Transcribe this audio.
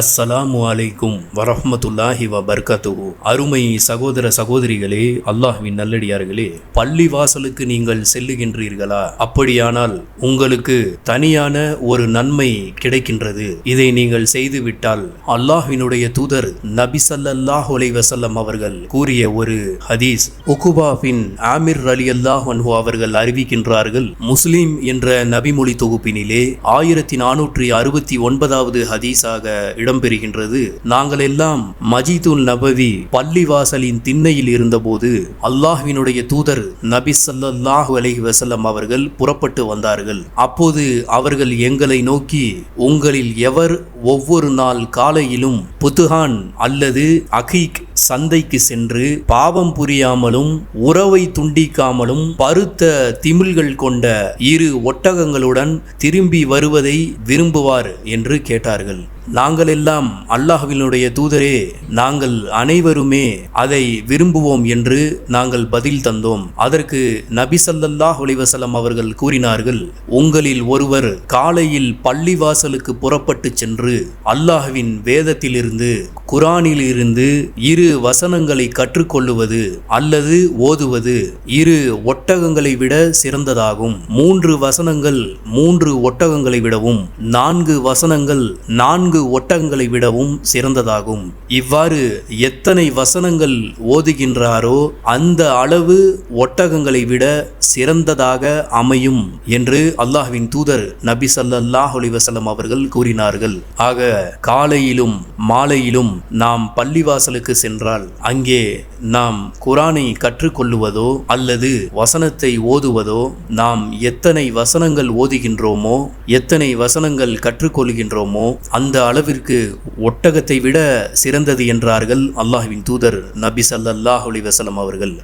அஸ்ஸலாமு அலைக்கும் வரஹமத்துல்லாஹி வ பர்கத்துஹு அருமை சகோதர சகோதரிகளே அல்லாஹ்வின் நல்லடியார்களே பள்ளி வாசலுக்கு நீங்கள் செல்லுகின்றீர்களா? அப்படியானால் உங்களுக்கு தனியான ஒரு நன்மை கிடைக்கின்றது. இதை நீங்கள் செய்துவிட்டால் அல்லாஹ்வினுடைய தூதர் நபி ஸல்லல்லாஹு அலைஹி அவர்கள் கூறிய ஒரு ஹதீஸ் உகுபா பின் ஆமிர் அலி அல்லாஹ் அவர்கள் அறிவிக்கின்றார்கள். முஸ்லிம் என்ற நபிமொழி தொகுப்பினிலே ஆயிரத்தி நானூற்றி அறுபத்தி ஒன்பதாவது ஹதீஸாக இடம்பெறுகின்றது. நாங்கள் எல்லாம் மஜிதுல் நபவி பள்ளிவாசலின் திண்ணையில் இருந்தபோது அல்லாஹ்வினுடைய தூதர் நபி ஸல்லல்லாஹு அலஹி வசல்லம் அவர்கள் புறப்பட்டு வந்தார்கள். அப்போது அவர்கள் எங்களை நோக்கி உங்களில் எவர் ஒவ்வொரு நாள் காலையிலும் புத்துஹான் அல்லது அகீக் சந்தைக்கு சென்று பாவம் புரியாமலும் உறவை துண்டிக்காமலும் பருத்த திமில்கள் கொண்ட இரு ஒட்டகங்களுடன் திரும்பி வருவதை விரும்புவார் என்று கேட்டார்கள். நாங்கள் எல்லாம் அல்லாஹ்வினுடைய தூதரே நாங்கள் அனைவருமே அதை விரும்புவோம் என்று நாங்கள் பதில் தந்தோம். அதற்கு நபிசல்லாஹ் ஒளிவசலம் அவர்கள் கூறினார்கள் உங்களில் ஒருவர் காலையில் பள்ளிவாசலுக்கு புறப்பட்டு சென்று அல்லாஹ்வின் வேதத்திலிருந்து குரானிலிருந்து இரு வசனங்களை கற்றுக்கொள்ளுவது அல்லது ஓதுவது இரு ஒட்டகங்களை விட சிறந்ததாகும். மூன்று வசனங்கள் மூன்று ஒட்டகங்களை விடவும் நான்கு வசனங்கள் நான்கு ஒட்டகங்களை விடவும் சிறந்ததாகும். இவ்வாறு எத்தனை வசனங்கள் ஓதுகின்றாரோ அந்த அளவு ஒட்டகங்களை விட சிறந்ததாக அமையும் என்று அல்லாஹ்வின் தூதர் நபி சல்லாஹ் அலிவசலம் அவர்கள் கூறினார்கள். ஆக காலையிலும் மாலையிலும் நாம் பள்ளிவாசலுக்கு சென்றால் அங்கே நாம் குரானை கற்றுக்கொள்ளுவதோ அல்லது வசனத்தை ஓதுவதோ நாம் எத்தனை வசனங்கள் ஓதுகின்றோமோ எத்தனை வசனங்கள் கற்றுக்கொள்கின்றோமோ அந்த அளவிற்கு ஒட்டகத்தை விட சிறந்தது என்றார்கள் அல்லாஹ்வின் தூதர் நபி ஸல்லல்லாஹு அலி வசலம் அவர்கள்.